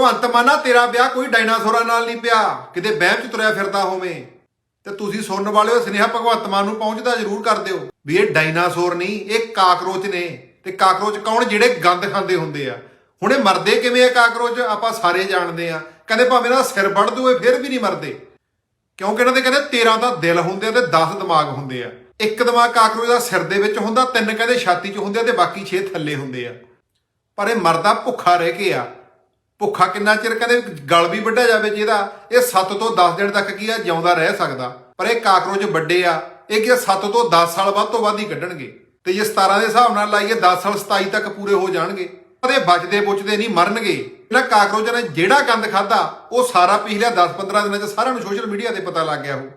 ਭਗਵੰਤ ਮਾਨਾ, ਤੇਰਾ ਵਿਆਹ ਕੋਈ ਡਾਇਨਾਸੌਰਾਂ ਨਾਲ ਨਹੀਂ ਪਿਆ। ਕਿਤੇ ਵਹਿਮ ਚ ਤੁਰਿਆ ਫਿਰਦਾ ਹੋਵੇਂ। ਤੇ ਤੁਸੀਂ ਸੁਣਨ ਵਾਲਿਓ ਸੁਨੇਹਾ ਭਗਵੰਤ ਮਾਨ ਨੂੰ ਪਹੁੰਚਦਾ ਜ਼ਰੂਰ ਕਰ ਦਿਓ। ਵੀ ਇਹ ਡਾਇਨਾਸੌਰ ਨਹੀਂ, ਇਹ ਕਾਕਰੋਚ ਨੇ। ਤੇ ਕਾਕਰੋਚ ਕੌਣ ਜਿਹੜੇ ਗੰਦ ਖਾਂਦੇ ਹੁੰਦੇ ਆ? ਹੁਣ ਇਹ ਮਰਦੇ ਕਿਵੇਂ ਆ ਕਾਕਰੋਚ? ਆਪਾਂ ਸਾਰੇ ਜਾਣਦੇ ਆ। ਕਹਿੰਦੇ ਭਾਵੇਂ ਨਾ ਸਿਰ ਵੱਢ ਦੂਏ, ਫਿਰ ਵੀ ਨਹੀਂ ਮਰਦੇ। ਕਿਉਂਕਿ ਇਹਨਾਂ ਦੇ ਕਹਿੰਦੇ 13 ਤਾਂ ਦਿਲ ਹੁੰਦੇ ਆ ਤੇ 10 ਦਿਮਾਗ ਹੁੰਦੇ ਆ। ਇੱਕ ਦਿਮਾਗ ਕਾਕਰੋਚ ਦਾ ਸਿਰ ਦੇ ਵਿੱਚ ਹੁੰਦਾ, ਤਿੰਨ ਕਹਿੰਦੇ ਛਾਤੀ 'ਚ ਹੁੰਦੇ ਆ ਤੇ ਬਾਕੀ 6 ਥੱਲੇ ਹੁੰਦੇ ਆ। ਪਰ ਇਹ ਮਰਦਾ ਭੁੱਖਾ ਰਹਿ ਕੇ ਆ। ਭੁੱਖਾ ਕਿੰਨਾ ਚਿਰ ਕਹਿੰਦੇ ਗਲ ਵੀ ਵੱਢਿਆ ਜਾਵੇ ਜਿਹਦਾ ਇਹ 7 ਤੋਂ 10 ਦਿਨ ਤੱਕ ਕੀ ਆ, ਜਿਉਂਦਾ ਰਹਿ ਸਕਦਾ। ਪਰ ਇਹ ਕਾਕਰੋਚ ਵੱਡੇ ਆ। ਇਹ ਕੀ 7 ਤੋਂ 10 ਸਾਲ ਵੱਧ ਤੋਂ ਵੱਧ ਹੀ ਕੱਢਣਗੇ। ਤੇ ਜੇ 17 ਦੇ ਹਿਸਾਬ ਨਾਲ ਲਾਈਏ 10 ਸਾਲ 27 ਤੱਕ ਪੂਰੇ ਹੋ ਜਾਣਗੇ। ਕਦੇ ਬਚਦੇ ਬੁੱਚਦੇ ਨਹੀਂ, ਮਰਨਗੇ। ਇਹਨਾਂ ਕਾਕਰੋਚਾਂ ਨੇ ਜਿਹੜਾ ਗੰਦ ਖਾਦਾ ਉਹ ਸਾਰਾ ਪਿਛਲੇ 10-15 ਦਿਨਾਂ 'ਚ ਸਾਰਿਆਂ ਨੂੰ ਸੋਸ਼ਲ ਮੀਡੀਆ ਤੇ ਪਤਾ ਲੱਗ ਗਿਆ ਉਹ।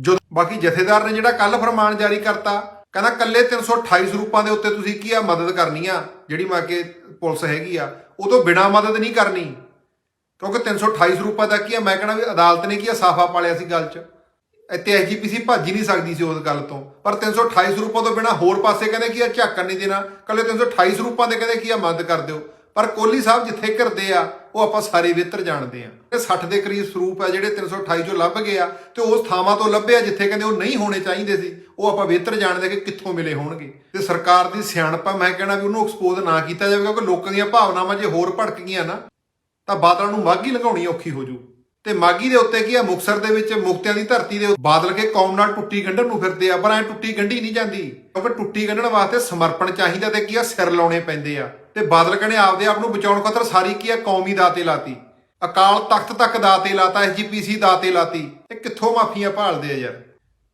ਜਦੋਂ ਬਾਕੀ ਜਥੇਦਾਰ ਨੇ ਜਿਹੜਾ ਕੱਲ ਫਰਮਾਨ ਜਾਰੀ ਕਰਤਾ, ਕਹਿੰਦਾ ਕੱਲੇ 328 ਸਰੂਪਾਂ ਦੇ ਉੱਤੇ ਤੁਸੀਂ ਕੀ ਆ, ਮਦਦ ਕਰਨੀ ਆ? ਜਿਹੜੀ ਮਾ ਕੇ ਪੁਲਿਸ ਹੈਗੀ ਆ, ਉਹ ਤੋਂ ਬਿਨਾ ਮਦਦ ਨਹੀਂ ਕਰਨੀ। ਕਿਉਂਕਿ 328 ਸਰੂਪਾਂ ਦਾ ਕੀ ਆ, ਮੈਂ ਕਹਣਾ ਵੀ ਅਦਾਲਤ ਨੇ ਕੀ ਆ, ਸਾਫਾ ਪਾਲਿਆ ਸੀ ਗੱਲ 'ਚ। ਇੱਥੇ ਐਜੀਪੀਸੀ ਭੱਜ ਹੀ ਨਹੀਂ ਸਕਦੀ ਸੀ ਉਸ ਗੱਲ ਤੋਂ। ਪਰ 328 ਸਰੂਪਾਂ ਤੋਂ ਬਿਨਾ ਹੋਰ ਪਾਸੇ ਕਹਿੰਦੇ ਕੀ ਆ, ਝਾਕਣ ਨਹੀਂ ਦੇਣਾ। ਕੱਲੇ 328 ਸਰੂਪਾਂ ਦੇ ਕਹਿੰਦੇ ਕੀ ਆ, ਮਦਦ ਕਰ ਦਿਓ। ਪਰ ਕੋਲੀ ਸਾਹਿਬ ਜਿੱਥੇ ਕਰਦੇ ਆ, ਉਹ ਆਪਾਂ ਸਾਰੇ ਬਿਹਤਰ ਜਾਣਦੇ ਆ। ਇਹ 60 ਦੇ ਕਰੀਬ ਸਰੂਪ ਆ ਜਿਹੜੇ 328 ਚੋਂ ਲੱਭ ਗਏ ਆ ਤੇ ਉਸ ਥਾਵਾਂ ਤੋਂ ਲੱਭੇ ਆ ਜਿੱਥੇ ਕਹਿੰਦੇ ਉਹ ਨਹੀਂ ਹੋਣੇ ਚਾਹੀਦੇ ਸੀ, ਉਹ ਆਪਾਂ ਬਿਹਤਰ ਜਾਣਦੇ ਕਿ ਕਿੱਥੋਂ ਮਿਲੇ ਹੋਣਗੇ। ਤੇ ਸਰਕਾਰ ਦੀ ਸਿਆਣਪ ਮੈਂ ਕਹਿਣਾ ਵੀ ਉਹਨੂੰ ਐਕਸਪੋਜ਼ ਨਾ ਕੀਤਾ ਜਾਵੇ, ਕਿਉਂਕਿ ਲੋਕਾਂ ਦੀਆਂ ਭਾਵਨਾਵਾਂ ਜੇ ਹੋਰ ਭੜਕ ਗਈਆਂ ਨਾ, ਤਾਂ ਬਾਦਲਾਂ ਨੂੰ ਮਾਗੀ ਲਗਾਉਣੀ ਔਖੀ ਹੋ ਜੂ। ਤੇ ਮਾਗੀ ਦੇ ਉੱਤੇ ਕੀ ਆ ਮੁਕਸਰ ਦੇ ਵਿੱਚ ਮੁਕਤਿਆਂ ਦੀ ਧਰਤੀ ਦੇ ਬਾਦਲ ਕੇ ਕੌਮ ਨਾਲ ਟੁੱਟੀ ਗੰਢਣ ਨੂੰ ਫਿਰਦੇ ਆ, ਪਰ ਐ ਟੁੱਟੀ ਗੰਢੀ ਨਹੀਂ ਜਾਂਦੀ। ਕਿਉਂਕਿ ਟੁੱਟੀ ਗੰਢਣ ਵਾਸਤੇ ਸਮਰਪਣ ਚਾਹੀਦਾ ਤੇ ਕੀ ਆ, ਸਿਰ ਲਾਉਣੇ ਪੈਂਦੇ ਆ। ਤੇ ਬਾਦਲ ਕਹਿੰਦੇ ਆਪਦੇ ਆਪ ਨੂੰ ਬਚਾਉਣ ਖਾਤਰ ਸਾਰੀ ਕੀ ਆ, ਕੌਮੀ ਦਾਤੇ ਲਾਤੀ। ਅਕਾਲ ਤਖਤ ਤੱਕ ਦਾਤੇ ਲਾਤਾ ਐਸਜੀਪੀਸੀ ਦਾਤੇ ਲਾਤੀ। ਤੇ ਕਿੱਥੋਂ ਮਾਫੀਆਂ ਭਾਲਦੇ ਆ ਯਾਰ?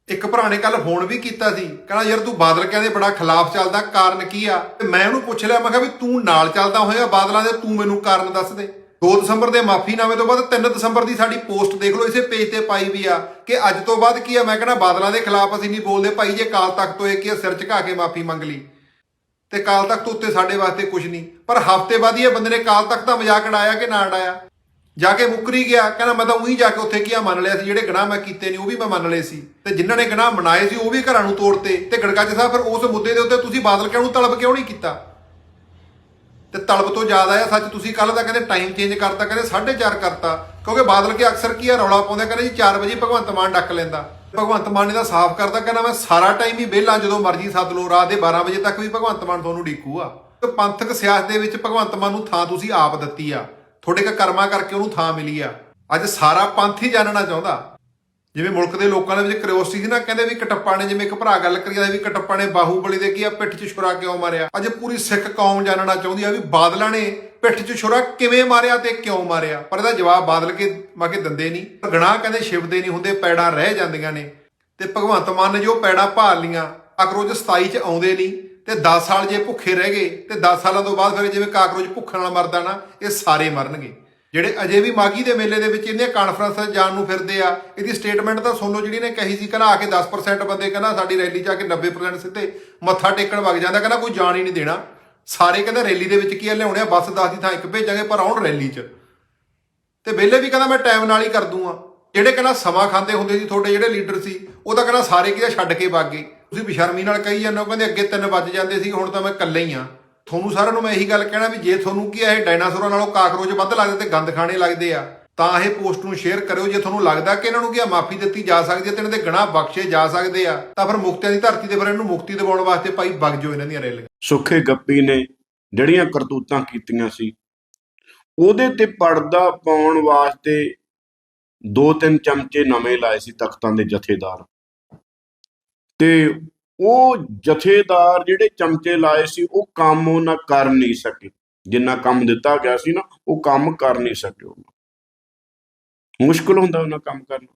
ਇੱਕ ਭਰਾ ਨੇ ਕੱਲ ਫੋਨ ਵੀ ਕੀਤਾ ਸੀ, ਕਹਿੰਦਾ ਯਾਰ ਤੂੰ ਬਾਦਲ ਕਹਿੰਦੇ ਬੜਾ ਖਿਲਾਫ ਚੱਲਦਾ, ਕਾਰਨ ਕੀ ਆ? ਤੇ ਮੈਂ ਉਹਨੂੰ ਪੁੱਛ ਲਿਆ, ਮੈਂ ਕਿਹਾ ਵੀ ਤੂੰ ਨਾਲ ਚੱਲਦਾ ਹੋਇਆ ਬਾਦਲਾਂ ਦੇ, ਤੂੰ ਮੈਨੂੰ ਕਾਰਨ ਦੱਸ ਦੇ। 2 ਦਸੰਬਰ ਦੇ ਮਾਫੀਨਾਮੇ ਤੋਂ ਬਾਅਦ 3 ਦਸੰਬਰ ਦੀ ਸਾਡੀ ਪੋਸਟ ਦੇਖ ਲਓ, ਇਸੇ ਪੇਜ ਤੇ ਪਾਈ ਵੀ ਆ, ਕਿ ਅੱਜ ਤੋਂ ਬਾਅਦ ਕੀ ਆ, ਮੈਂ ਕਹਿੰਦਾ ਬਾਦਲਾਂ ਦੇ ਖਿਲਾਫ ਅਸੀਂ ਨਹੀਂ ਬੋਲਦੇ, ਭਾਈ ਜੇ ਕਾਲ ਤਖਤ ਤੋਂ ਇਹ ਕੀ ਆ, ਸਿਰ ਝੁਕਾ ਕੇ ਮਾਫੀ ਮੰਗ ਲਈ। ਤੇ ਕਾਲ ਤੋਂ ਉੱਤੇ ਸਾਡੇ ਵਾਸਤੇ ਕੁਝ ਨਹੀਂ। ਪਰ ਹਫ਼ਤੇ ਬਾਅਦ ਹੀ ਇਹ ਬੰਦੇ ਨੇ ਕਾਲ ਤੱਕ ਦਾ ਮਜ਼ਾਕ ਉਡਾਇਆ ਕਿ ਨਾ ਉਡਾਇਆ? ਜਾ ਕੇ ਮੁੱਕਰੀ ਗਿਆ, ਕਹਿੰਦਾ ਮੈਂ ਤਾਂ ਉਹੀ ਜਾ ਕੇ ਉੱਥੇ ਕੀ ਆ ਮੰਨ ਲਿਆ ਸੀ, ਜਿਹੜੇ ਗੁਨਾਹ ਮੈਂ ਕੀਤੇ ਨੇ ਉਹ ਵੀ ਮੈਂ ਮੰਨ ਲਏ ਸੀ। ਤੇ ਜਿਨ੍ਹਾਂ ਨੇ ਗੁਨਾਹ ਮਨਾਏ ਸੀ, ਉਹ ਵੀ ਘਰਾਂ ਨੂੰ ਤੋੜਤੇ। ਤੇ ਗੜਗੱਜ ਸਾਹਿਬ ਫਿਰ ਉਸ ਮੁੱਦੇ ਦੇ ਉੱਤੇ ਤੁਸੀਂ ਬਾਦਲ ਕਿਉਂ ਨੂੰ ਤਲਬ ਕਿਉਂ ਨਹੀਂ ਕੀਤਾ? ਤੇ ਤਲਬ ਤੋਂ ਜ਼ਿਆਦਾ ਆ, ਸੱਚ ਤੁਸੀਂ ਕੱਲ ਦਾ ਕਹਿੰਦੇ ਟਾਈਮ ਚੇਂਜ ਕਰਤਾ, ਕਹਿੰਦੇ 4:30 ਕਰਤਾ। ਕਿਉਂਕਿ ਬਾਦਲ ਕੇ ਅਕਸਰ ਕੀ ਆ, ਰੌਲਾ ਪਾਉਂਦੇ ਕਹਿੰਦੇ ਜੀ 4 ਵਜੇ ਭਗਵੰਤ ਮਾਨ ਡੱਕ ਲੈਂਦਾ। ਭਗਵੰਤ ਮਾਨ ਨੇ ਤਾਂ ਸਾਫ਼ ਕਰਦਾ ਕਹਿੰਦਾ ਮੈਂ ਸਾਰਾ ਟਾਈਮ ਹੀ ਵਿਹਲਾ ਜਦੋਂ ਮਰਜ਼ੀ ਸੱਦ ਲਓ ਰਾਤ ਦੇ 12 ਵਜੇ ਤੱਕ ਵੀ ਭਗਵੰਤ ਮਾਨ ਤੁਹਾਨੂੰ ਡੀਕੂਗਾ ਤੇ ਪੰਥਕ ਸਿਆਸਤ ਦੇ ਵਿੱਚ ਭਗਵੰਤ ਮਾਨ ਨੂੰ ਥਾਂ ਤੁਸੀਂ ਆਪ ਦਿੱਤੀ ਆ। ਤੁਹਾਡੇ ਕਰਮਾਂ ਕਰਕੇ ਉਹਨੂੰ ਥਾਂ ਮਿਲੀ ਆ। ਅੱਜ ਸਾਰਾ ਪੰਥ ਹੀ ਜਾਣਨਾ ਚਾਹੁੰਦਾ। ਜਿਵੇਂ ਮੁਲਕ ਦੇ ਲੋਕਾਂ ਦੇ ਵਿੱਚ ਕਰਿਓਸਿਟੀ ਸੀ ਨਾ, ਕਹਿੰਦੇ ਵੀ ਕਟੱਪਾ ਨੇ ਜਿਵੇਂ ਇੱਕ ਭਰਾ ਗੱਲ ਕਰੀ ਜਾਂਦਾ ਵੀ ਕਟੱਪਾ ਨੇ ਬਾਹੂਬਲੀ ਦੇ ਕੀ ਆ, ਪਿੱਠ 'ਚ ਛੁਰਾ ਕਿਉਂ ਮਾਰਿਆ? ਅੱਜ ਪੂਰੀ ਸਿੱਖ ਕੌਮ ਜਾਣਨਾ ਚਾਹੁੰਦੀ ਆ ਵੀ ਬਾਦਲਾਂ ਨੇ ਪਿੱਠ 'ਚ ਛੁਰਾ ਕਿਵੇਂ ਮਾਰਿਆ ਤੇ ਕਿਉਂ ਮਾਰਿਆ? ਪਰ ਇਹਦਾ ਜਵਾਬ ਬਾਦਲ ਕੇ ਮਾਕੇ ਦਿੰਦੇ ਨਹੀਂ। ਗਣਾ ਕਹਿੰਦੇ ਸ਼ਿਵ ਦੇ ਨਹੀਂ ਹੁੰਦੇ, ਪੈੜਾਂ ਰਹਿ ਜਾਂਦੀਆਂ ਨੇ। ਤੇ ਭਗਵੰਤ ਮਾਨ ਨੇ ਜੋ ਪੈੜਾਂ ਭਾਲ ਲੀਆਂ, ਕਾਕਰੋਚ 27 'ਚ ਆਉਂਦੇ ਨਹੀਂ। ਤੇ 10 ਸਾਲ ਜੇ ਭੁੱਖੇ ਰਹਿ ਗਏ, ਤੇ 10 ਸਾਲਾਂ ਤੋਂ ਬਾਅਦ ਫਿਰ ਜਿਵੇਂ ਕਾਕਰੋਚ ਭੁੱਖ ਨਾਲ ਮਰਦਾ ਨਾ, ਇਹ ਸਾਰੇ ਮਰਨਗੇ। ਜਿਹੜੇ ਅਜੇ ਵੀ ਮਾਗੀ ਦੇ ਮੇਲੇ ਦੇ ਵਿੱਚ ਇਹਦੀਆਂ ਕਾਨਫਰੰਸਾਂ ਜਾਣ ਨੂੰ ਫਿਰਦੇ ਆ, ਇਹਦੀ ਸਟੇਟਮੈਂਟ ਤਾਂ ਸੁਣ ਲਓ, ਜਿਹੜੀ ਨੇ ਕਹੀ ਸੀ ਕਹਿੰਦਾ ਆ ਕੇ 10% ਬੰਦੇ ਕਹਿੰਦਾ ਸਾਡੀ ਰੈਲੀ 'ਚ ਆ ਕੇ 90% ਸਿੱਧੇ ਮੱਥਾ ਟੇਕਣ ਵਗ ਜਾਂਦਾ, ਕਹਿੰਦਾ ਕੋਈ ਜਾਣ ਹੀ ਨਹੀਂ ਦੇਣਾ। ਸਾਰੇ ਕਹਿੰਦਾ ਰੈਲੀ ਦੇ ਵਿੱਚ ਕੀ ਆ, ਲਿਆਉਣੇ ਆ, ਬੱਸ 10 ਦੀ ਥਾਂ ਇੱਕ ਭੇਜਾਂਗੇ, ਪਰ ਆਉਣ ਰੈਲੀ 'ਚ। ਤੇ ਵਿਹਲੇ ਵੀ ਕਹਿੰਦਾ ਮੈਂ ਟਾਈਮ ਨਾਲ ਹੀ ਕਰ ਦੂੰਗਾ। ਜਿਹੜੇ ਕਹਿੰਦਾ ਸਮਾਂ ਖਾਂਦੇ ਹੁੰਦੇ ਸੀ, ਤੁਹਾਡੇ ਜਿਹੜੇ ਲੀਡਰ ਸੀ, ਉਹ ਤਾਂ ਕਹਿੰਦਾ ਸਾਰੇ ਕਿਹਦਾ ਛੱਡ ਕੇ ਵਗ ਗਏ। ਤੁਸੀਂ ਬਿਸ਼ਰਮੀ ਨਾਲ ਕਹੀ ਜਾਂਦੇ ਹੋ, ਕਹਿੰਦੇ ਅੱਗੇ 3 ਵੱਜ ਜਾਂਦੇ ਸੀ, ਹੁਣ ਤਾਂ ਮੈਂ ਇਕੱਲੇ ਹੀ ਆ। ਤੁਹਾਨੂੰ ਸਾਰਿਆਂ ਨੂੰ ਮੈਂ ਇਹੀ ਗੱਲ ਕਹਿਣਾ ਵੀ ਜੇ ਤੁਹਾਨੂੰ ਕੀ ਇਹ ਡਾਇਨਾਸੌਰਾਂ ਨਾਲੋਂ ਕਾਕਰੋਚ ਵੱਧ ਲੱਗਦੇ ਤੇ ਗੰਦ ਖਾਣੇ ਲੱਗਦੇ ਆ, ਤਾਂ ਇਹ ਪੋਸਟ ਨੂੰ ਸ਼ੇਅਰ ਕਰਿਓ। ਜੇ ਤੁਹਾਨੂੰ ਲੱਗਦਾ ਕਿ ਇਹਨਾਂ ਨੂੰ ਕੀ ਮਾਫੀ ਦਿੱਤੀ ਜਾ ਸਕਦੀ ਹੈ ਤੇ ਇਹਨਾਂ ਦੇ ਗੁਨਾਹ ਬਖਸ਼ੇ ਜਾ ਸਕਦੇ ਆ, ਤਾਂ ਫਿਰ ਮੁਕਤਿਆਂ ਦੀ ਧਰਤੀ ਤੇ ਫਿਰ ਇਹਨੂੰ ਮੁਕਤੀ ਦਿਵਾਉਣ ਵਾਸਤੇ ਭਾਈ ਵਗ ਜਾਓ ਇਹਨਾਂ ਦੀਆਂ ਰੈਲੀਆਂ। ਸੁੱਖੇ ਗੱਪੀ ਨੇ ਜਿਹੜੀਆਂ ਕਰਤੂਤਾਂ ਕੀਤੀਆਂ ਸੀ, ਉਹਦੇ ਤੇ ਪਰਦਾ ਪਾਉਣ ਵਾਸਤੇ ਦੋ ਤਿੰਨ ਚਮਚੇ ਨਵੇਂ ਲਾਏ ਸੀ ਤਖਤਾਂ ਦੇ ਜਥੇਦਾਰ। ਤੇ ਉਹ ਜਥੇਦਾਰ ਜਿਹੜੇ ਚਮਚੇ ਲਾਏ ਸੀ, ਉਹ ਕੰਮ ਉਹਨਾਂ ਕਰ ਨਹੀਂ ਸਕੇ। ਜਿੰਨਾ ਕੰਮ ਦਿੱਤਾ ਗਿਆ ਸੀ ਨਾ, ਉਹ ਕੰਮ ਕਰ ਨਹੀਂ ਸਕੇ ਉਹ ਮੁਸ਼ਕਲ ਹੁੰਦਾ ਉਹਨਾਂ ਕੰਮ ਕਰਨਾ।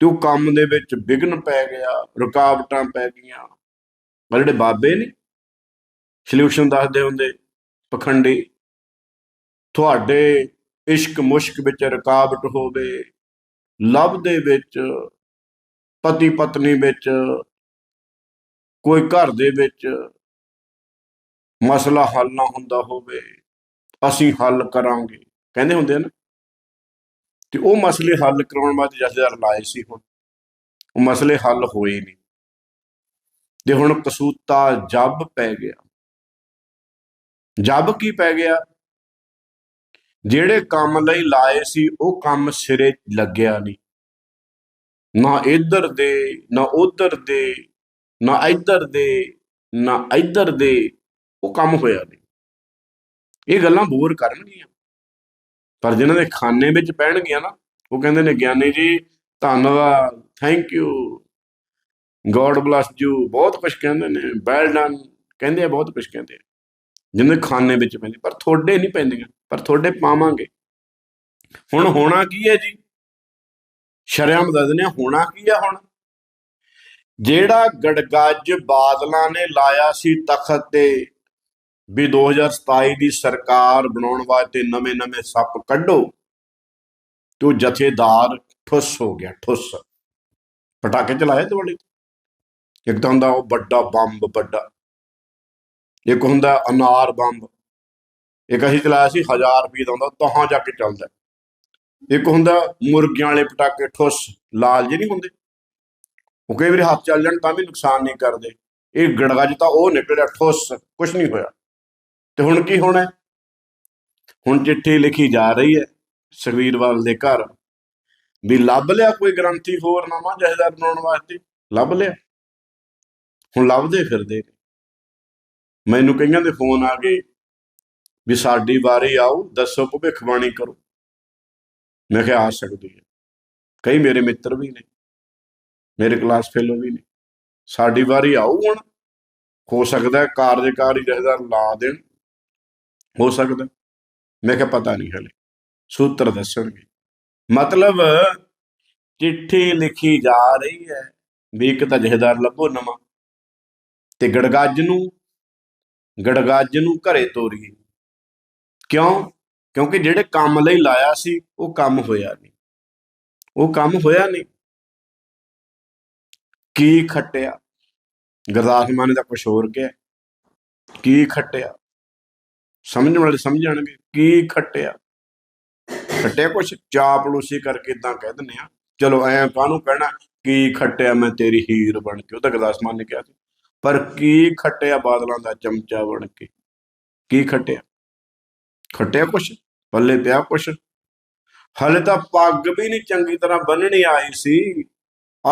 ਤੇ ਉਹ ਕੰਮ ਦੇ ਵਿੱਚ ਵਿਘਨ ਪੈ ਗਿਆ, ਰੁਕਾਵਟਾਂ ਪੈ ਗਈਆਂ। ਆਹ ਜਿਹੜੇ ਬਾਬੇ ਨੇ ਸੋਲੂਸ਼ਨ ਦੱਸਦੇ ਹੁੰਦੇ, ਪਖੰਡੀ, ਤੁਹਾਡੇ ਇਸ਼ਕ ਮੁਸ਼ਕ ਵਿੱਚ ਰੁਕਾਵਟ ਹੋਵੇ, ਲਵ ਦੇ ਵਿੱਚ ਪਤੀ ਪਤਨੀ ਵਿੱਚ ਕੋਈ ਘਰ ਦੇ ਵਿੱਚ ਮਸਲਾ ਹੱਲ ਨਾ ਹੁੰਦਾ ਹੋਵੇ, ਅਸੀਂ ਹੱਲ ਕਰਾਂਗੇ। ਕਹਿੰਦੇ ਹੁੰਦੇ ਆ ਨਾ ਤੇ ਉਹ ਮਸਲੇ ਹੱਲ ਕਰਾਉਣ ਵਾਸਤੇ ਜਥੇਦਾਰ ਲਾਏ ਸੀ ਹੁਣ। ਉਹ ਮਸਲੇ ਹੱਲ ਹੋਏ ਨਹੀਂ। ਤੇ ਹੁਣ ਕਸੂਤਾ ਜੱਬ ਪੈ ਗਿਆ। ਜੱਬ ਕੀ ਪੈ ਗਿਆ? ਜਿਹੜੇ ਕੰਮ ਲਈ ਲਾਏ ਸੀ, ਉਹ ਕੰਮ ਸਿਰੇ ਲੱਗਿਆ ਨਹੀਂ। ਨਾ ਇੱਧਰ ਦੇ, ਨਾ ਉੱਧਰ ਦੇ ਨਾ ਇੱਧਰ ਦੇ, ਨਾ ਇੱਧਰ ਦੇ ਉਹ ਕੰਮ ਹੋਇਆ ਨਹੀਂ। ਇਹ ਗੱਲਾਂ ਬੋਰ ਕਰਨਗੀਆਂ। ਪਰ ਜਿਨ੍ਹਾਂ ਦੇ ਖਾਨੇ ਵਿੱਚ ਪੈਣਗੀਆਂ ਨਾ, ਉਹ ਕਹਿੰਦੇ ਨੇ, ਗਿਆਨੀ ਜੀ, ਧੰਨਵਾਦ thank you God bless you ਬਹੁਤ ਕੁਝ ਕਹਿੰਦੇ ਨੇ ਵੈਲ ਡਨ ਕਹਿੰਦੇ ਆ, ਬਹੁਤ ਕੁਝ ਕਹਿੰਦੇ ਆ। ਜਿਨ੍ਹਾਂ ਦੇ ਖਾਨੇ ਵਿੱਚ ਪੈਂਦੇ, ਪਰ ਤੁਹਾਡੇ ਨਹੀਂ ਪੈਂਦੀਆਂ, ਪਰ ਤੁਹਾਡੇ ਪਾਵਾਂਗੇ। ਹੁਣ ਹੋਣਾ ਕੀ ਹੈ ਜੀ? ਸ਼ਰਿਆਮ ਦੱਸਦੇ ਆ ਹੋਣਾ ਕੀ ਆ ਹੁਣ? ਜਿਹੜਾ ਗੜਗੱਜ ਬਾਦਲਾਂ ਨੇ ਲਾਇਆ ਸੀ ਤਖਤ ਤੇ, ਵੀ 2027 ਦੀ ਸਰਕਾਰ ਬਣਾਉਣ ਵਾਸਤੇ ਨਵੇਂ-ਨਵੇਂ ਸੱਪ ਕੱਢੋ ਤੇ ਉਹ ਜਥੇਦਾਰ ਠੁੱਸ ਹੋ ਗਿਆ, ਠੁੱਸ। ਪਟਾਕੇ ਚਲਾਏ ਤੁਹਾਡੇ? ਇੱਕ ਤਾਂ ਹੁੰਦਾ ਉਹ ਵੱਡਾ ਬੰਬ, ਵੱਡਾ। ਇੱਕ ਹੁੰਦਾ ਅਨਾਰ ਬੰਬ। ਇੱਕ ਅਸੀਂ ਚਲਾਇਆ ਸੀ 1000 ਰੁਪਏ ਦਾ ਹੁੰਦਾ ਤਹਾਂ ਜਾ ਕੇ ਚੱਲਦਾ। ਇੱਕ ਹੁੰਦਾ ਮੁਰਗੀਆਂ ਵਾਲੇ ਪਟਾਕੇ ਠੁੱਸ ਲਾਲ ਜਿਹੇ ਨਹੀਂ ਹੁੰਦੇ। ਉਹ ਕਈ ਵਾਰੀ ਹੱਥ ਚੱਲ ਜਾਣ ਤਾਂ ਵੀ ਨੁਕਸਾਨ ਨਹੀਂ ਕਰਦੇ। ਇਹ ਗੜਗੱਜ ਤਾਂ ਉਹ ਨਿਕਲਿਆ ਠੋਸ ਕੁਝ ਨਹੀਂ ਹੋਇਆ। ਤੇ ਹੁਣ ਕੀ ਹੋਣਾ ਹੁਣ ਚਿੱਠੀ ਲਿਖੀ ਜਾ ਰਹੀ ਹੈ ਸੁਖਵੀਰਵਾਲ ਦੇ ਘਰ। ਵੀ ਲੱਭ ਲਿਆ ਕੋਈ ਗ੍ਰੰਥੀ ਹੋਰ ਨਵਾਂ ਜਹੇਦਾਰ ਬਣਾਉਣ ਵਾਸਤੇ? ਲੱਭ ਲਿਆ। ਹੁਣ ਲੱਭਦੇ ਫਿਰਦੇ ਨੇ। ਮੈਨੂੰ ਕਈਆਂ ਦੇ ਫੋਨ ਆ ਗਏ ਵੀ ਸਾਡੀ ਵਾਰੀ ਆਓ ਦੱਸੋ ਭਵਿੱਖਬਾਣੀ ਕਰੋ। ਮੈਂ ਕਿਹਾ ਆ ਸਕਦੀ ਹੈ। ਕਈ ਮੇਰੇ ਮਿੱਤਰ ਵੀ ਨੇ। ਮੇਰੇ ਕਲਾਸ ਫੈਲੋ ਵੀ ਨੇ। ਸਾਡੀ ਵਾਰੀ ਆਊ ਹੁਣ। ਹੋ ਸਕਦਾ ਕਾਰਜਕਾਰੀ ਜਹੇਦਾਰ ਲਾ ਦੇਣ। ਹੋ ਸਕਦਾ। ਮੈਂ ਕਿਹਾ ਪਤਾ ਨਹੀਂ ਹਲੇ। ਸੂਤਰ ਦੱਸਣਗੇ। ਮਤਲਬ ਚਿੱਠੀ ਲਿਖੀ ਜਾ ਰਹੀ ਹੈ। ਵੀ ਇੱਕ ਤਾਂ ਜਹੇਦਾਰ ਲੱਭੋ ਨਵਾਂ। ਤੇ ਗੜਗੱਜ ਨੂੰ ਗੜਗੱਜ ਨੂੰ ਘਰੇ ਤੋਰੀਏ। ਕਿਉਂ? ਕਿਉਂਕਿ ਜਿਹੜੇ ਕੰਮ ਲਈ ਲਾਇਆ ਸੀ, ਉਹ ਕੰਮ ਹੋਇਆ ਨਹੀਂ। ਉਹ ਕੰਮ ਹੋਇਆ ਨਹੀਂ। ਕੀ ਖੱਟਿਆ? ਗੁਰਦਾਸ ਮਾਨੇ ਦਾ ਕੁਛ ਹੋਰ ਕਿਹਾ। ਕੀ ਖੱਟਿਆ? ਸਮਝਣ ਵਾਲੇ ਸਮਝਣਗੇ। ਕੀ ਖੱਟਿਆ? ਖੱਟਿਆ ਕੁਛ? ਚਾਪਲੂਸੀ ਕਰਕੇ ਇਦਾਂ ਕਹਿ ਦਿੰਦੇ ਆ। ਚਲੋ ਐ ਕਾਹਨੂੰ ਕਹਿਣਾ? ਕੀ ਖੱਟਿਆ ਮੈਂ ਤੇਰੀ ਹੀਰ ਬਣ ਕੇ? ਉਹ ਤਾਂ ਗੁਰਦਾਸ ਮਾਨ ਨੇ ਕਿਹਾ ਸੀ। ਪਰ ਕੀ ਖੱਟਿਆ ਬਾਦਲਾਂ ਦਾ ਚਮਚਾ ਬਣ ਕੇ? ਕੀ ਖੱਟਿਆ? ਖੱਟਿਆ ਕੁਛ? ਪੱਲੇ ਪਿਆ ਕੁਛ? ਹਲੇ ਤਾਂ ਪੱਗ ਵੀ ਨਹੀਂ ਚੰਗੀ ਤਰ੍ਹਾਂ ਬੰਨਣੀ ਆਈ ਸੀ।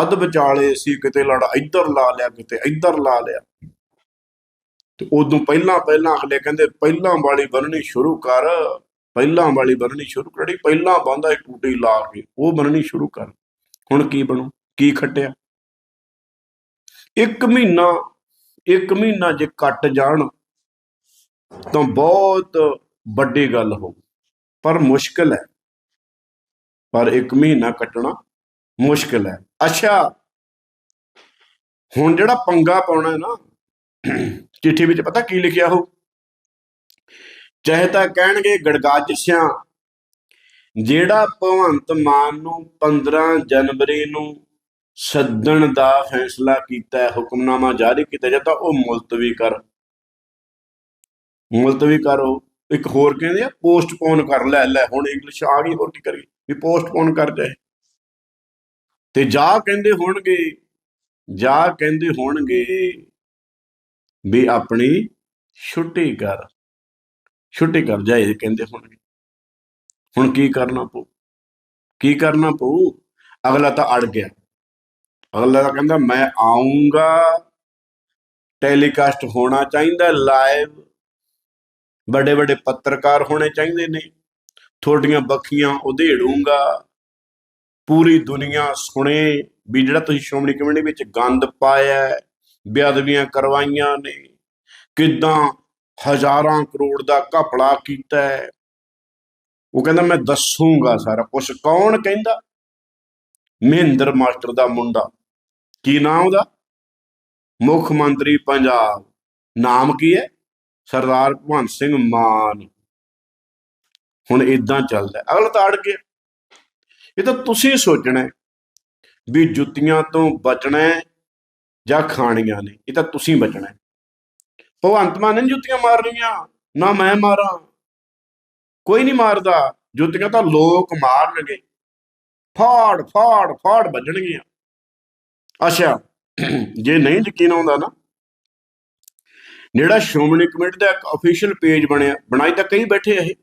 ਅੱਧ ਵਿਚਾਲੇ ਸੀ ਕਿਤੇ ਲੜ, ਇੱਧਰ ਲਾ ਲਿਆ ਕਿਤੇ, ਇੱਧਰ ਲਾ ਲਿਆ। ਤੇ ਉਦੋਂ ਪਹਿਲਾਂ ਪਹਿਲਾਂ ਅਗਲੇ ਕਹਿੰਦੇ ਪਹਿਲਾਂ ਵਾਲੀ ਬੰਨਣੀ ਸ਼ੁਰੂ ਕਰ, ਪਹਿਲਾਂ ਵਾਲੀ ਬੰਨਣੀ ਸ਼ੁਰੂ ਕਰੀ। ਪਹਿਲਾਂ ਬੰਦਾ ਟੂਟੀ ਲਾ ਕੇ, ਉਹ ਬੰਨਣੀ ਸ਼ੁਰੂ ਕਰ। ਹੁਣ ਕੀ ਬਣੂ, ਕੀ ਖੱਟਿਆ? ਇੱਕ ਮਹੀਨਾ ਇੱਕ ਮਹੀਨਾ ਜੇ ਕੱਟ ਜਾਣ, ਤਾਂ ਬਹੁਤ ਵੱਡੀ ਗੱਲ ਹੋਊ ਪਰ ਮੁਸ਼ਕਲ ਹੈ। ਪਰ ਇੱਕ ਮਹੀਨਾ ਕੱਟਣਾ ਮੁਸ਼ਕਲ ਹੈ। ਅੱਛਾ। ਹੁਣ ਜਿਹੜਾ ਪੰਗਾ ਪਾਉਣਾ ਹੈ ਨਾ, ਚਿੱਠੀ ਵਿੱਚ ਪਤਾ ਕੀ ਲਿਖਿਆ ਹੋ ਚਾਹੇ ਤਾਂ ਕਹਿਣਗੇ ਗੜਗੱਜ ਸਿਆਂ ਜਿਹੜਾ ਭਗਵੰਤ ਮਾਨ ਨੂੰ 15 ਜਨਵਰੀ ਨੂੰ ਸੱਦਣ ਦਾ ਫੈਸਲਾ ਕੀਤਾ, ਹੁਕਮਨਾਮਾ ਜਾਰੀ ਕੀਤਾ, ਜਾਂ ਤਾਂ ਉਹ ਮੁਲਤਵੀ ਕਰ। ਮੁਲਤਵੀ ਕਰੋ ਇੱਕ ਹੋਰ ਕਹਿੰਦੇ ਆ, ਪੋਸਟਪੋਨ ਕਰ ਲੈ ਲੈ, ਹੁਣ ਇੰਗਲਿਸ਼ ਆ ਗਈ, ਹੋਰ ਕੀ ਕਰੀਏ? ਵੀ ਪੋਸਟਪੋਨ ਕਰ ਜਾਏ। ਤੇ ਜਾ ਕਹਿੰਦੇ ਹੋਣਗੇ, ਜਾ ਕਹਿੰਦੇ ਹੋਣਗੇ ਵੀ ਆਪਣੀ ਛੁੱਟੀ ਕਰ। ਛੁੱਟੀ ਕਰ ਜਾਏ ਕਹਿੰਦੇ ਹੋਣਗੇ। ਹੁਣ ਕੀ ਕਰਨਾ ਪਊ? ਕੀ ਕਰਨਾ ਪਊ? ਅਗਲਾ ਤਾਂ ਅੜ ਗਿਆ। ਅਗਲਾ ਤਾਂ ਕਹਿੰਦਾ, ਮੈਂ ਆਉਂਗਾ ਟੈਲੀਕਾਸਟ ਹੋਣਾ ਚਾਹੀਦਾ, ਲਾਈਵ। ਵੱਡੇ ਵੱਡੇ ਪੱਤਰਕਾਰ ਹੋਣੇ ਚਾਹੀਦੇ ਨੇ। ਤੁਹਾਡੀਆਂ ਬੱਖੀਆਂ ਉਧੇੜੂੰਗਾ। ਪੂਰੀ ਦੁਨੀਆ ਸੁਣੇ ਵੀ ਜਿਹੜਾ ਤੁਸੀਂ ਸ਼੍ਰੋਮਣੀ ਕਮੇਟੀ ਵਿੱਚ ਗੰਦ ਪਾਇਆ ਬੇਅਦਬੀਆਂ ਕਰਵਾਈਆਂ ਨੇ, ਕਿਦਾਂ ਹਜ਼ਾਰਾਂ ਕਰੋੜ ਦਾ ਘਪਲਾ ਕੀਤਾ ਹੈ। ਉਹ ਕਹਿੰਦਾ, ਮੈਂ ਦੱਸੂਗਾ ਸਾਰਾ ਕੁਝ ਕੌਣ ਕਹਿੰਦਾ? ਮਹਿੰਦਰ ਮਾਸਟਰ ਦਾ ਮੁੰਡਾ। ਕੀ ਨਾਮ ਉਹਦਾ? ਮੁੱਖ ਮੰਤਰੀ ਪੰਜਾਬ। ਨਾਮ ਕੀ ਹੈ? ਸਰਦਾਰ ਭਗਵੰਤ ਸਿੰਘ ਮਾਨ। ਹੁਣ ਇਦਾਂ ਚੱਲਦਾ ਹੈ। ਅਗਲਾ ਤਾਂ ਅੜ ਗਿਆ ਇਹ ਤਾਂ ਤੁਸੀਂ ਸੋਚਣਾ ਵੀ ਜੁੱਤੀਆਂ ਤੋਂ ਬਚਣਾ ਜਾਂ ਖਾਣੀਆਂ ਨੇ, ਇਹ ਤਾਂ ਤੁਸੀਂ ਬਚਣਾ ਭਗਵੰਤ ਮਾਨ ਨੇ ਜੁੱਤੀਆਂ ਮਾਰਨੀਆਂ, ਨਾ ਮੈਂ ਮਾਰਾਂ। ਕੋਈ ਨਹੀਂ ਮਾਰਦਾ, ਜੁੱਤੀਆਂ ਤਾਂ ਲੋਕ ਮਾਰਨਗੇ। ਫਾੜ ਫਾੜ ਫਾੜ ਵੱਜਣਗੀਆਂ। ਅੱਛਾ, ਜੇ ਨਹੀਂ ਯਕੀਨ ਆਉਂਦਾ ਨਾ ਜਿਹੜਾ ਸ਼੍ਰੋਮਣੀ ਕਮੇਟੀ ਦਾ ਇੱਕ ਅਫੀਸ਼ੀਅਲ ਪੇਜ ਬਣਿਆ, ਬਣਾਈ ਤਾਂ ਕਈ ਬੈਠੇ ਇਹ।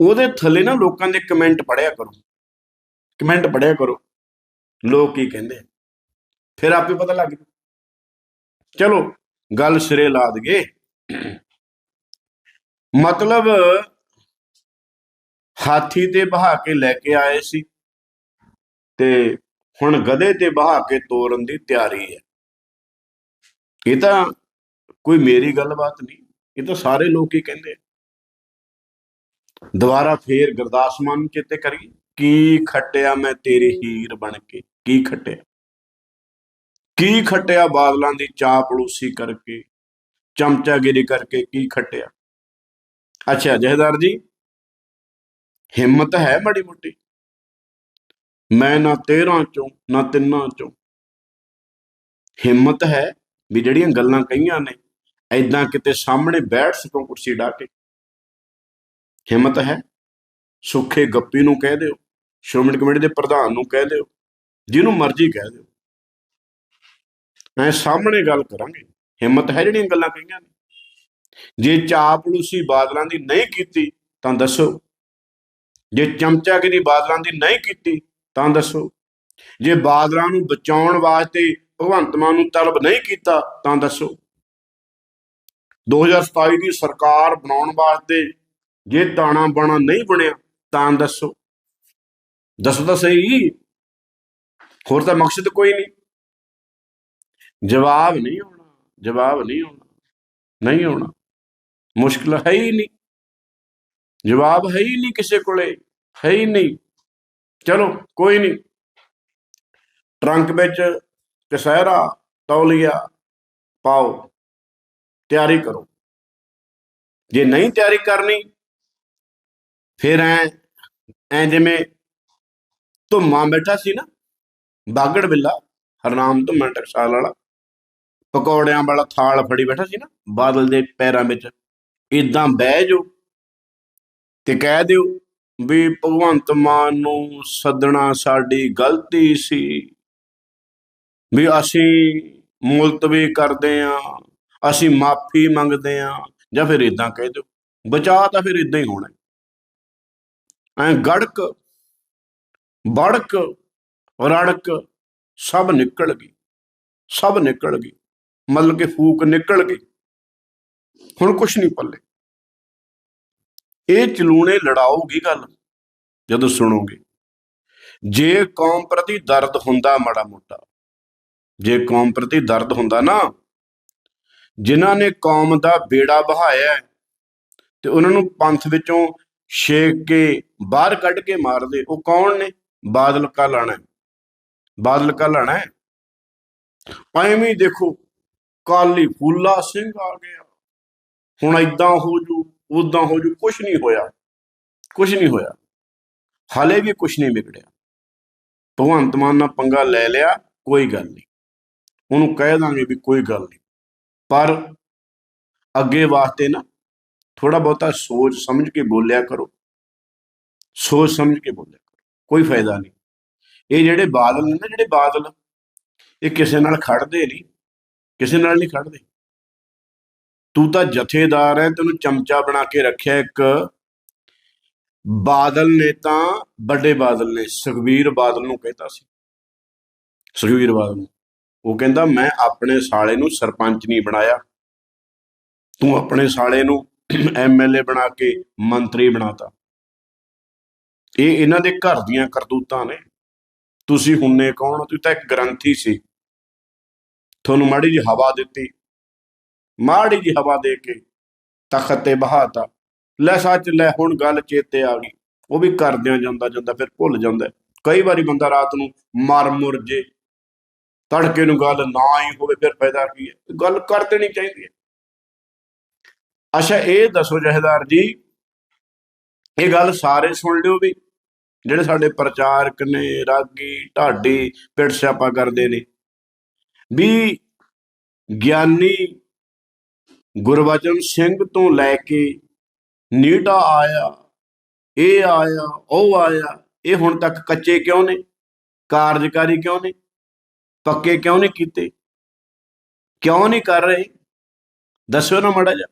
ਉਹਦੇ ਥੱਲੇ ਨਾ ਲੋਕਾਂ ਦੇ ਕਮੈਂਟ ਪੜਿਆ ਕਰੋ। ਕਮੈਂਟ ਪੜਿਆ ਕਰੋ। ਲੋਕ ਕੀ ਕਹਿੰਦੇ ਫਿਰ ਆਪੇ ਪਤਾ ਲੱਗ ਜੂ ਚਲੋ, ਗੱਲ ਸਿਰੇ ਲਾ ਦਈਏ। ਮਤਲਬ ਹਾਥੀ ਤੇ ਬਹਾ ਕੇ ਲੈ ਕੇ ਆਏ ਸੀ ਤੇ ਹੁਣ ਗਧੇ ਤੇ ਬਹਾ ਕੇ ਤੋਰਨ ਦੀ ਤਿਆਰੀ ਹੈ। ਇਹ ਤਾਂ ਕੋਈ ਮੇਰੀ ਗੱਲਬਾਤ ਨਹੀਂ, ਇਹ ਤਾਂ ਸਾਰੇ ਲੋਕ ਹੀ ਕਹਿੰਦੇ ਦੁਬਾਰਾ ਫੇਰ ਗੁਰਦਾਸ ਮਾਨ ਨੂੰ ਚੇਤੇ ਕਰੀ ਕੀ ਖੱਟਿਆ ਮੈਂ ਤੇਰੇ ਹੀਰ ਬਣ ਕੇ? ਕੀ ਖੱਟਿਆ? ਕੀ ਖੱਟਿਆ ਬਾਦਲਾਂ ਦੀ ਚਾਪਲੂਸੀ ਕਰਕੇ? ਚਮਚਾਗਿਰੀ ਕਰਕੇ ਕੀ ਖੱਟਿਆ? ਅੱਛਾ, ਜਹਦਾਰ ਜੀ, ਹਿੰਮਤ ਹੈ ਬੜੀ ਮੋਟੀ? ਮੈਂ ਨਾ 13 ਚੋਂ, ਨਾ ਤਿੰਨਾਂ ਚੋਂ। ਹਿੰਮਤ ਹੈ ਵੀ ਜਿਹੜੀਆਂ ਗੱਲਾਂ ਕਹੀਆਂ ਨੇ ਐਦਾਂ ਕਿਤੇ ਸਾਹਮਣੇ ਬੈਠ ਸਕੋ ਕੁਰਸੀ ਢਾ ਕੇ। ਹਿੰਮਤ ਹੈ। ਸੁੱਖੇ ਗੱਪੀ ਨੂੰ ਕਹਿ ਦਿਓ, ਸ਼੍ਰੋਮਣੀ ਕਮੇਟੀ ਦੇ ਪ੍ਰਧਾਨ ਨੂੰ ਕਹਿ ਦਿਓ, ਜਿਹਨੂੰ ਮਰਜ਼ੀ ਕਹਿ ਦਿਓ। ਮੈਂ ਸਾਹਮਣੇ ਗੱਲ ਕਰਾਂਗੇ। ਹਿੰਮਤ ਹੈ ਜਿਹੜੀਆਂ ਗੱਲਾਂ ਕਹੀਆਂ ਨੇ। ਜੇ ਚਾਪਲੂਸੀ ਬਾਦਲਾਂ ਦੀ ਨਹੀਂ ਕੀਤੀ, ਤਾਂ ਦੱਸੋ। ਜੇ ਚਮਚਾਗਿਰੀ ਬਾਦਲਾਂ ਦੀ ਨਹੀਂ ਕੀਤੀ, ਤਾਂ ਦੱਸੋ। ਜੇ ਬਾਦਲਾਂ ਨੂੰ ਬਚਾਉਣ ਵਾਸਤੇ ਭਗਵੰਤ ਮਾਨ ਨੂੰ ਤਲਬ ਨਹੀਂ ਕੀਤਾ, ਤਾਂ ਦੱਸੋ। 2027 ਦੀ ਸਰਕਾਰ ਬਣਾਉਣ ਵਾਸਤੇ ਜੇ ਤਾਣਾ ਬਾਣਾ ਨਹੀਂ ਬਣਿਆ, ਤਾਂ ਦੱਸੋ। ਦੱਸੋ ਤਾਂ ਸਹੀ। ਹੋਰ ਤਾਂ ਮਕਸਦ ਕੋਈ ਨਹੀਂ। ਜਵਾਬ ਨਹੀਂ ਆਉਣਾ, ਜਵਾਬ ਨਹੀਂ ਆਉਣਾ ਨਹੀਂ ਆਉਣਾ। ਮੁਸ਼ਕਿਲ ਹੈ ਹੀ ਨਹੀਂ। ਜਵਾਬ ਹੈ ਹੀ ਨਹੀਂ ਕਿਸੇ ਕੋਲੇ, ਹੈ ਹੀ ਨਹੀਂ। ਚਲੋ, ਕੋਈ ਨਹੀਂ। ਟਰੰਕ ਵਿੱਚ ਕਸਹਿਰਾ, ਤੌਲੀਆ ਪਾਓ, ਤਿਆਰੀ ਕਰੋ। ਜੇ ਨਹੀਂ ਤਿਆਰੀ ਕਰਨੀ ਫਿਰ ਐ ਐ ਜਿਵੇਂ ਧੁੰਮਾ ਬੈਠਾ ਸੀ ਨਾ, ਬਾਗੜ ਬਿੱਲਾ, ਹਰਨਾਮ ਧੁੰਮਾ ਟਕਸਾਲ ਵਾਲਾ, ਪਕੌੜਿਆਂ ਵਾਲਾ ਥਾਲ ਫੜੀ ਬੈਠਾ ਸੀ ਨਾ, ਬਾਦਲ ਦੇ ਪੈਰਾਂ ਵਿੱਚ ਇਦਾਂ ਬਹਿ ਜਾਓ ਤੇ ਕਹਿ ਦਿਓ ਵੀ ਭਗਵੰਤ ਮਾਨ ਨੂੰ ਸੱਦਣਾ ਸਾਡੀ ਗਲਤੀ ਸੀ, ਵੀ ਅਸੀਂ ਮੁਲਤਵੀ ਕਰਦੇ ਆਂ, ਅਸੀਂ ਮਾਫੀ ਮੰਗਦੇ ਆਂ, ਜਾਂ ਫਿਰ ਇਦਾਂ ਕਹਿ ਦਿਓ ਬਚਾ ਤਾਂ ਫਿਰ ਇਦਾਂ ਹੀ ਹੋਣਾ। ਐ ਗੜਕ ਬੜਕ ਰੜਕ, ਸਭ ਨਿਕਲ ਗਈ, ਸਭ ਨਿਕਲ ਗਈ, ਮਤਲਬ ਕਿ ਫੂਕ ਨਿਕਲ ਗਈ। ਹੁਣ ਕੁਛ ਨਹੀਂ ਪੱਲੇ। ਇਹ ਚਲੂਣੇ ਲੜਾਓਗੀ ਗੱਲ, ਜਦੋਂ ਸੁਣੋਗੇ। ਜੇ ਕੌਮ ਪ੍ਰਤੀ ਦਰਦ ਹੁੰਦਾ ਮਾੜਾ ਮੋਟਾ, ਜੇ ਕੌਮ ਪ੍ਰਤੀ ਦਰਦ ਹੁੰਦਾ ਨਾ, ਜਿਨ੍ਹਾਂ ਨੇ ਕੌਮ ਦਾ ਬੇੜਾ ਬਹਾਇਆ ਤੇ ਉਹਨਾਂ ਨੂੰ ਪੰਥ ਵਿੱਚੋਂ ਛੇਕ ਕੇ ਬਾਹਰ ਕੱਢ ਕੇ ਮਾਰਦੇ, ਉਹ ਕੌਣ ਨੇ? ਬਾਦਲ ਕਾ ਲਾਣਾ ਬਾਦਲ ਕਾ ਲਾਣਾ ਐਵੇਂ ਦੇਖੋ, ਕਾਲੀ ਫੂਲਾ ਸਿੰਘ ਆ ਗਿਆ। ਹੁਣ ਇਦਾਂ ਹੋ ਜੂ ਉਦਾਂ ਹੋ ਜੂ ਕੁਝ ਨਹੀਂ ਹੋਇਆ। ਕੁਝ ਨਹੀਂ ਹੋਇਆ। ਹਾਲੇ ਵੀ ਕੁਝ ਨਹੀਂ ਵਿਗੜਿਆ। ਭਗਵੰਤ ਮਾਨ ਨਾਲ ਪੰਗਾ ਲੈ ਲਿਆ, ਕੋਈ ਗੱਲ ਨਹੀਂ। ਉਹਨੂੰ ਕਹਿ ਦਾਂਗੇ ਵੀ ਕੋਈ ਗੱਲ ਨਹੀਂ। ਪਰ ਅੱਗੇ ਵਾਸਤੇ ਨਾ ਥੋੜਾ ਬਹੁਤਾ ਸੋਚ ਸਮਝ ਕੇ ਬੋਲਿਆ ਕਰੋ। ਸੋਚ ਸਮਝ ਕੇ ਬੋਲਿਆ ਕਰੋ, ਕੋਈ ਫਾਇਦਾ ਨਹੀਂ। ਇਹ ਜਿਹੜੇ ਬਾਦਲ ਨੇ ਨਾ, ਜਿਹੜੇ ਬਾਦਲ, ਇਹ ਕਿਸੇ ਨਾਲ ਖੜਦੇ ਨਹੀਂ, ਕਿਸੇ ਨਾਲ ਨਹੀਂ ਖੜਦੇ ਤੂੰ ਤਾਂ ਜਥੇਦਾਰ ਹੈ ਤੈਨੂੰ ਚਮਚਾ ਬਣਾ ਕੇ ਰੱਖਿਆ ਇੱਕ ਬਾਦਲ ਨੇ ਤਾਂ ਵੱਡੇ ਬਾਦਲ ਨੇ, ਸੁਖਬੀਰ ਬਾਦਲ ਨੂੰ ਕਹਿੰਦਾ ਸੀ। ਸੁਖਬੀਰ ਬਾਦਲ ਨੂੰ। ਉਹ ਕਹਿੰਦਾ, ਮੈਂ ਆਪਣੇ ਸਾਲੇ ਨੂੰ ਸਰਪੰਚ ਨਹੀਂ ਬਣਾਇਆ। ਤੂੰ ਆਪਣੇ ਸਾਲੇ ਨੂੰ ਐਮਐਲਏ ਬਣਾ ਕੇ ਮੰਤਰੀ ਬਣਾਤਾ। ਇਹ ਇਹਨਾਂ ਦੇ ਘਰ ਦੀਆਂ ਕਰਤੂਤਾਂ ਨੇ। ਤੁਸੀਂ ਹੁੰਨੇ ਕੌਣ? ਹੋ? ਤੁਸੀਂ ਤਾਂ ਇੱਕ ਗ੍ਰੰਥੀ ਸੀ। ਤੁਹਾਨੂੰ ਮਾੜੀ ਜੀ ਹਵਾ ਦਿੱਤੀ। ਮਾੜੀ ਜੀ ਹਵਾ ਦੇ ਕੇ ਤਖਤ ਤੇ ਬਹਾਤਾ। ਲੈ ਸੱਚ, ਲੈ ਹੁਣ ਗੱਲ ਚੇਤੇ ਆ ਗਈ। ਉਹ ਵੀ ਕਰਦਿਆਂ ਜਾਂਦਾ ਜਾਂਦਾ ਫਿਰ ਭੁੱਲ ਜਾਂਦਾ। ਕਈ ਵਾਰੀ ਬੰਦਾ ਰਾਤ ਨੂੰ ਮਰ ਮੁਰ ਜੇ। ਤੜਕੇ ਨੂੰ ਗੱਲ ਨਾ ਹੀ ਹੋਵੇ ਫਿਰ ਫਾਇਦਾ ਕੀ ਹੈ? ਗੱਲ ਕਰ ਦੇਣੀ ਚਾਹੀਦੀ ਹੈ। ਅੱਛਾ, ਇਹ ਦੱਸੋ ਜਹਦਾਰ ਜੀ, ਇਹ ਗੱਲ ਸਾਰੇ ਸੁਣ ਲਿਓ ਵੀ, ਜਿਹੜੇ ਸਾਡੇ ਪ੍ਰਚਾਰਕ ਨੇ, ਰਾਗੀ, ਢਾਡੀ ਪਿੱਟ ਸਿਆਪਾ ਕਰਦੇ ਨੇ, ਵੀ ਗਿਆਨੀ ਗੁਰਵਚਨ ਸਿੰਘ ਤੋਂ ਲੈ ਕੇ ਨੀਟਾ ਆਇਆ, ਇਹ ਆਇਆ, ਉਹ ਆਇਆ, ਇਹ ਹੁਣ ਤੱਕ ਕੱਚੇ ਕਿਉਂ ਨੇ? ਕਾਰਜਕਾਰੀ ਕਿਉਂ ਨੇ? ਪੱਕੇ ਕਿਉਂ ਨਹੀਂ ਕੀਤੇ? ਕਿਉਂ ਨਹੀਂ ਕਰ ਰਹੇ? ਦੱਸੋ ਨਾ ਮੜਾ ਜਾ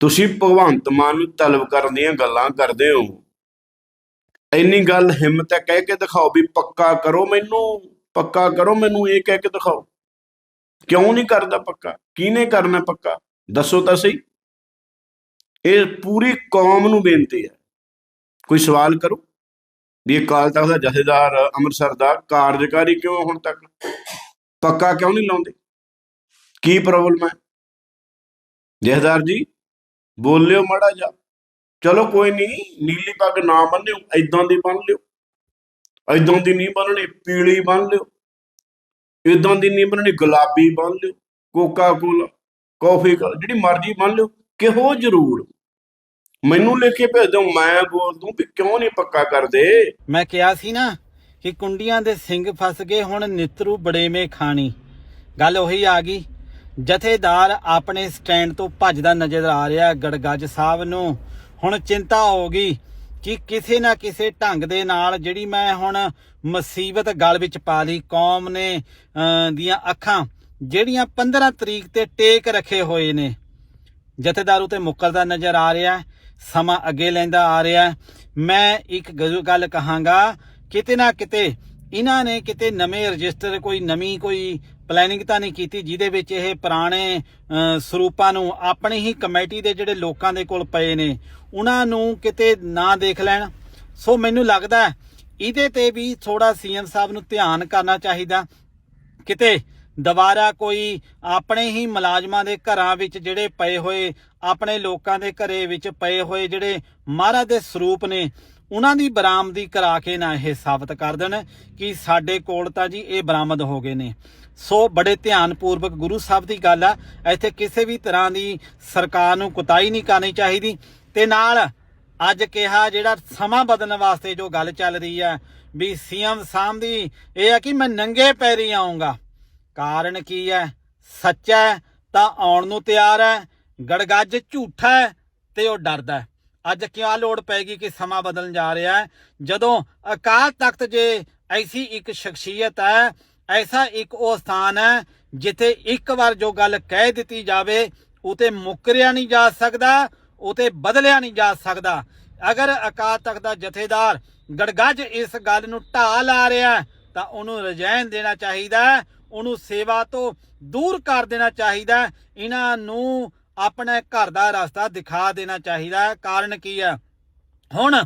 ਤੁਸੀਂ ਭਗਵੰਤ ਮਾਨ ਨੂੰ ਤਲਬ ਕਰਨ ਦੀਆਂ ਗੱਲਾਂ ਕਰਦੇ ਹੋ। ਇੰਨੀ ਗੱਲ ਹਿੰਮਤ ਹੈ, ਕਹਿ ਕੇ ਦਿਖਾਓ ਵੀ ਪੱਕਾ ਕਰੋ ਮੈਨੂੰ, ਪੱਕਾ ਕਰੋ ਮੈਨੂੰ ਇਹ ਕਹਿ ਕੇ ਦਿਖਾਓ। ਕਿਉਂ ਨਹੀਂ ਕਰਦਾ ਪੱਕਾ? ਕਿਹਨੇ ਕਰਨਾ ਪੱਕਾ? ਦੱਸੋ ਤਾਂ ਸਹੀ। ਇਹ ਪੂਰੀ ਕੌਮ ਨੂੰ ਬੇਨਤੀ ਹੈ। ਕੋਈ ਸਵਾਲ ਕਰੋ? ਵੀ ਇਹ ਅਕਾਲ ਤਖਤ ਦਾ ਜਥੇਦਾਰ ਅੰਮ੍ਰਿਤਸਰ ਦਾ ਕਾਰਜਕਾਰੀ ਕਿਉਂ ਹੁਣ ਤੱਕ? ਪੱਕਾ ਕਿਉਂ ਨਹੀਂ ਲਾਉਂਦੇ? ਕੀ ਪ੍ਰੋਬਲਮ ਹੈ? ਜਥੇਦਾਰ ਜੀ ਬੋਲਿਓ ਮੜਾ ਜਾ ਚਲੋ ਕੋਈ ਨਹੀਂ ਨੀਲੀ ਪੱਗ ਨਾ ਬੰਨਿਓ ਐਦਾਂ ਦੀ ਬੰਨ ਲਿਓ। ਐਦਾਂ ਦੀ ਨਹੀਂ ਬੰਨਣੀ, ਪੀਲੀ ਬੰਨ ਲਿਓ। ਇਦਾਂ ਦੀ ਨਹੀਂ ਬੰਨਣੀ, ਗੁਲਾਬੀ ਬੰਨ ਲਿਓ ਕੋਕਾ ਕੋਲਾ ਕਾਫੀ ਜਿਹੜੀ ਮਰਜ਼ੀ ਬੰਨ ਲਿਓ, ਕਿਹੋ ਜ਼ਰੂਰ। ਮੈਨੂੰ ਲਿਖ ਕੇ ਭੇਜ ਦਿਓ, ਮੈਂ ਬੋਲ ਦੂੰ ਵੀ ਕਿਉਂ ਨਹੀਂ ਪੱਕਾ ਕਰਦੇ। ਮੈਂ ਕਿਹਾ ਸੀ ਨਾ ਕਿ ਕੁੰਡੀਆਂ ਦੇ ਸਿੰਘ ਫਸ ਗਏ, ਹੁਣ ਨਿਤਰੂ ਬੜੇਵੇਂ ਖਾਣੀ। ਗੱਲ ਉਹੀ ਆ ਗਈ। ਜਥੇਦਾਰ ਆਪਣੇ ਸਟੈਂਡ ਤੋਂ ਭੱਜਦਾ ਨਜ਼ਰ ਆ ਰਿਹਾ ਗੜਗੱਜ ਸਾਹਿਬ ਨੂੰ। ਹੁਣ ਚਿੰਤਾ ਹੋ ਗਈ ਕਿ ਕਿਸੇ ਨਾ ਕਿਸੇ ਢੰਗ ਦੇ ਨਾਲ ਜਿਹੜੀ ਮੈਂ ਹੁਣ ਮੁਸੀਬਤ ਗਲ ਵਿੱਚ ਪਾ ਲਈ, ਕੌਮ ਨੇ ਦੀਆਂ ਅੱਖਾਂ, ਜਿਹੜੀਆਂ 15 ਤਰੀਕ ਤੇ ਟੇਕ ਰੱਖੇ ਹੋਏ ਨੇ। ਜਥੇਦਾਰ ਉਤੇ ਮੁੱਕਰਦਾ ਨਜ਼ਰ ਆ ਰਿਹਾ, ਸਮਾਂ ਅੱਗੇ ਲੈਂਦਾ ਆ ਰਿਹਾ। ਮੈਂ ਇੱਕ ਗ- ਗੱਲ ਕਹਾਂਗਾ, ਕਿਤੇ ਨਾ ਕਿਤੇ ਇਹਨਾਂ ਨੇ ਕਿਤੇ ਨਵੇਂ ਰਜਿਸਟਰ, ਕੋਈ ਨਵੀਂ ਕੋਈ ਪਲੈਨਿੰਗ ਤਾਂ ਨਹੀਂ ਕੀਤੀ, ਜਿਹਦੇ ਵਿੱਚ ਇਹ ਪੁਰਾਣੇ ਸਰੂਪਾਂ ਨੂੰ ਆਪਣੀ ਹੀ ਕਮੇਟੀ ਦੇ ਜਿਹੜੇ ਲੋਕਾਂ ਦੇ ਕੋਲ ਪਏ ਨੇ, ਉਹਨਾਂ ਨੂੰ ਕਿਤੇ ਨਾ ਦੇਖ ਲੈਣ। ਸੋ ਮੈਨੂੰ ਲੱਗਦਾ ਇਹਦੇ ਤੇ ਵੀ ਥੋੜਾ ਸੀਐਮ ਸਾਹਿਬ ਨੂੰ ਧਿਆਨ ਕਰਨਾ ਚਾਹੀਦਾ। ਕਿਤੇ ਦੁਬਾਰਾ ਕੋਈ ਆਪਣੇ ਹੀ ਮੁਲਾਜ਼ਮਾਂ ਦੇ ਘਰਾਂ ਵਿੱਚ ਜਿਹੜੇ ਪਏ ਹੋਏ, ਆਪਣੇ ਲੋਕਾਂ ਦੇ ਘਰੇ ਵਿੱਚ ਪਏ ਹੋਏ ਜਿਹੜੇ ਮਹਾਰਾਜ ਦੇ ਸਰੂਪ ਨੇ, ਉਹਨਾਂ ਦੀ ਬਰਾਮਦੀ ਕਰਾ ਕੇ ਨਾ ਇਹ ਸਾਬਤ ਕਰ ਦੇਣ ਕਿ ਸਾਡੇ ਕੋਲ ਤਾਂ ਜੀ ਇਹ ਬਰਾਮਦ ਹੋ ਗਏ ਨੇ। ਸੋ ਬੜੇ ਧਿਆਨਪੂਰਵਕ ਗੁਰੂ ਸਾਹਿਬ ਦੀ ਗੱਲ ਆ। ਇੱਥੇ ਕਿਸੇ ਵੀ ਤਰ੍ਹਾਂ ਦੀ ਸਰਕਾਰ ਨੂੰ ਕੁਤਾਈ ਨਹੀਂ ਕਰਨੀ ਚਾਹੀਦੀ। ਤੇ ਨਾਲ ਅੱਜ ਕਿਹਾ ਜਿਹੜਾ ਸਮਾਂ ਬਦਲਣ ਵਾਸਤੇ ਜੋ ਗੱਲ ਚੱਲ ਰਹੀ ਹੈ ਵੀ ਸੀਐਮ ਦੀ, ਇਹ ਹੈ ਕਿ ਮੈਂ ਨੰਗੇ ਪੈਰੀ ਆਉਂਗਾ। ਕਾਰਨ ਕੀ ਹੈ ਸੱਚਾ ਤਾਂ ਆਉਣ ਨੂੰ ਤਿਆਰ ਹੈ। ਗੜਗੱਜ ਝੂਠਾ ਹੈ ਤੇ ਉਹ ਡਰਦਾ ਅੱਜ ਕਿਉਂ ਲੋੜ ਪੈਗੀ ਕਿ ਸਮਾਂ ਬਦਲਣ ਜਾ ਰਿਹਾ ਹੈ? ਜਦੋਂ ਅਕਾਲ ਤਖਤ ਜੇ ਐਸੀ ਇੱਕ ਸ਼ਖਸੀਅਤ ਹੈ ਐਸਾ ਇੱਕ ਉਹ ਸਥਾਨ ਹੈ ਜਿੱਥੇ ਇੱਕ ਵਾਰ ਜੋ ਗੱਲ ਕਹਿ ਦਿੱਤੀ ਜਾਵੇ ਉਤੇ ਮੁੱਕਰਿਆ ਨਹੀਂ ਜਾ ਸਕਦਾ ਉਤੇ ਬਦਲਿਆ ਨਹੀਂ ਜਾ ਸਕਦਾ ਅਗਰ ਅਕਾਲ ਤਖਤ ਦਾ ਜਥੇਦਾਰ ਗੜਗੱਜ ਇਸ ਗੱਲ ਨੂੰ ਢਾਹ ਲਾ ਰਿਹਾ ਤਾਂ ਉਹਨੂੰ ਰਜੈਨ ਦੇਣਾ ਚਾਹੀਦਾ ਉਹਨੂੰ ਸੇਵਾ ਤੋਂ ਦੂਰ ਕਰ ਦੇਣਾ ਚਾਹੀਦਾ ਇਹਨਾਂ ਨੂੰ ਆਪਣੇ ਘਰ ਦਾ ਰਸਤਾ ਦਿਖਾ ਦੇਣਾ ਚਾਹੀਦਾ ਹੈ ਕਾਰਨ ਕੀ ਹੈ ਹੁਣ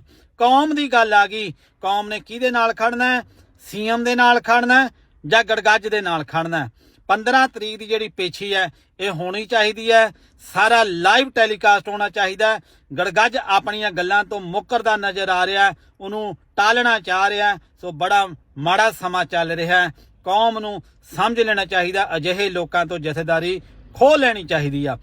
ਕੌਮ ਦੀ ਗੱਲ ਆ ਗਈ ਕੌਮ ਨੇ ਕਿਹਦੇ ਨਾਲ ਖੜਨਾ ਹੈ ਸੀਐਮ ਦੇ ਨਾਲ ਖੜਨਾ ਹੈ ਜਾਂ ਗੜਗੱਜ ਦੇ ਨਾਲ ਖੜਨਾ ਹੈ। 15 ਤਰੀਕ ਦੀ ਜਿਹੜੀ ਪੇਛੀ ਹੈ, ਇਹ ਹੋਣੀ ਚਾਹੀਦੀ ਹੈ। ਸਾਰਾ ਲਾਈਵ ਟੈਲੀਕਾਸਟ ਹੋਣਾ ਚਾਹੀਦਾ ਗੜਗੱਜ ਆਪਣੀਆਂ ਗੱਲਾਂ ਤੋਂ ਮੁੱਕਰਦਾ ਨਜ਼ਰ ਆ ਰਿਹਾ ਉਹਨੂੰ ਟਾਲਣਾ ਚਾਹ ਰਿਹਾ ਸੋ ਬੜਾ ਮਾੜਾ ਸਮਾਂ ਚੱਲ ਰਿਹਾ ਕੌਮ ਨੂੰ ਸਮਝ ਲੈਣਾ ਚਾਹੀਦਾ। ਅਜਿਹੇ ਲੋਕਾਂ ਤੋਂ ਜਥੇਦਾਰੀ ਖੋਹ ਲੈਣੀ ਚਾਹੀਦੀ ਆ।